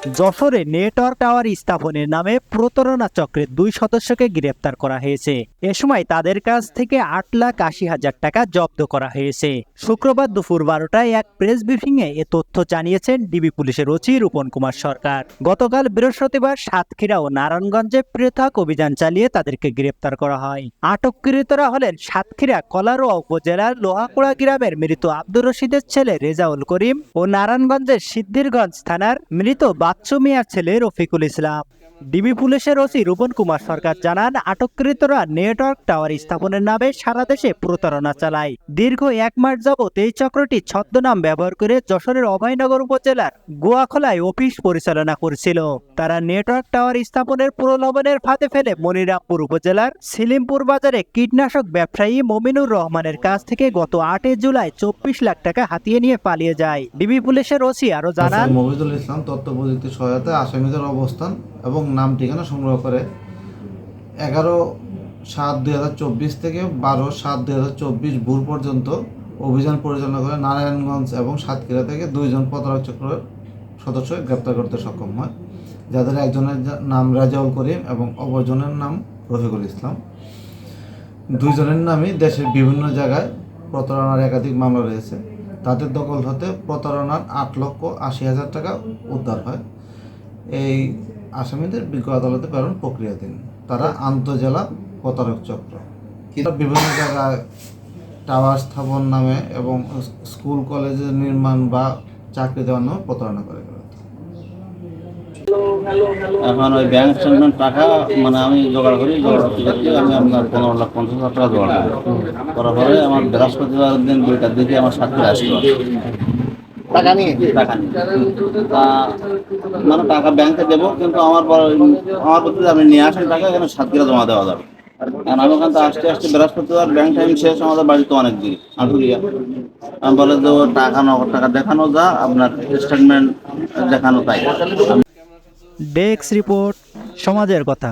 যশোরে network tower স্থাপনের নামে প্রতারণা চক্রের দুই সদস্যকে গ্রেপ্তার করা হয়েছে। এ সময় তাদের কাছ থেকে আট লাখ আশি হাজার টাকা জব্দ করা হয়েছে। শুক্রবার দুপুর বারোটায় এক প্রেস ব্রিফিংয়ে এ তথ্য জানিয়েছেন ডিবি পুলিশের ওসি রূপন কুমার সরকার। গতকাল বৃহস্পতিবার সাতক্ষীরা ও নারায়ণগঞ্জে পৃথক অভিযান চালিয়ে তাদেরকে গ্রেপ্তার করা হয়। আটককৃতরা হলেন সাতক্ষীরা কলারোয়া উপজেলার লোহাকুড়া গ্রামের মৃত আব্দুর রশিদের ছেলে রেজাউল করিম ও নারায়ণগঞ্জের সিদ্ধিরগঞ্জ থানার মৃত বাচ্চু মিয়ার ছেলে রফিকুল ইসলাম। ডিবি পুলিশের ওসি রূপন কুমার সরকার জানান, আটককৃতরা নেটওয়ার্ক টাওয়ার স্থাপনের নামে সারা দেশে প্রতারণা চালায়। দীর্ঘ এক মাস যাবৎ এই চক্রটি ছদ্মনাম ব্যবহার করে যশোরের অভয়নগর উপজেলার গোয়াখোলায় অফিস পরিচালনা করছিল। তারা নেটওয়ার্ক টাওয়ার স্থাপনের প্রলোভনের ফাঁদে ফেলে মনিরামপুর উপজেলার সিলিমপুর বাজারে কীটনাশক ব্যবসায়ী মমিনুর রহমানের কাছ থেকে গত আটই জুলাই চব্বিশ লাখ টাকা হাতিয়ে নিয়ে পালিয়ে যায়। ডিবি পুলিশের ওসি আরও জানান ইসলাম প্রযুক্তি সহায়তায় আসামিদের অবস্থান এবং নাম ঠিকানা সংগ্রহ করে এগারো সাত দুই হাজার চব্বিশ থেকে বারো সাত দুই হাজার চব্বিশ ভোর পর্যন্ত অভিযান পরিচালনা করে নারায়ণগঞ্জ এবং সাতক্ষীরা থেকে দুইজন প্রতারক চক্রের সদস্য গ্রেপ্তার করতে সক্ষম হয়, যাদের একজনের নাম রাজাউল করিম এবং অপরজনের নাম রফিকুল ইসলাম। দুইজনের নামই দেশের বিভিন্ন জায়গায় প্রতারণার একাধিক মামলা রয়েছে। তাদের দখল হতে প্রতারণার আট লক্ষ আশি হাজার টাকা উদ্ধার হয়। এই আসামিদের বিজ্ঞ আদালতে প্রেরণ প্রক্রিয়াধীন তারা আন্তজেলা প্রতারক চক্র। এরা বিভিন্ন জায়গায় টাওয়ার স্থাপন নামে এবং স্কুল, কলেজের নির্মাণ বা চাকরি দেওয়ার নামে প্রতারণা করে। এখন ওই ব্যাংক স্টেটমেন্ট টাকা মানে আমি জোগাড় করি জোগাড় করতে করতে আমি আপনার পনেরো লাখ পঞ্চাশ হাজার টাকা জোগাড় করি। করার পরে আমার বৃহস্পতিবার দিন দুইটার দিকে আমার সাথে আসলো। টাকা নিয়ে? টাকা তা মানে টাকা ব্যাংকে দেবো কিন্তু আমার পর আমার প্রতি আপনি নিয়ে আসেন টাকা এখানে সাতক্ষীরা জমা দেওয়া যাবে। কারণ আমি ওখান থেকে আসতে আসতে বৃহস্পতিবার ব্যাংক টাইম শেষ আমাদের বাড়িতে অনেক দিন আটুরিয়া আমি বলে যে টাকা নগদ টাকা দেখানো যা আপনার স্টেটমেন্ট দেখানো তাই। ডেস্ক রিপোর্ট সমাজের কথা।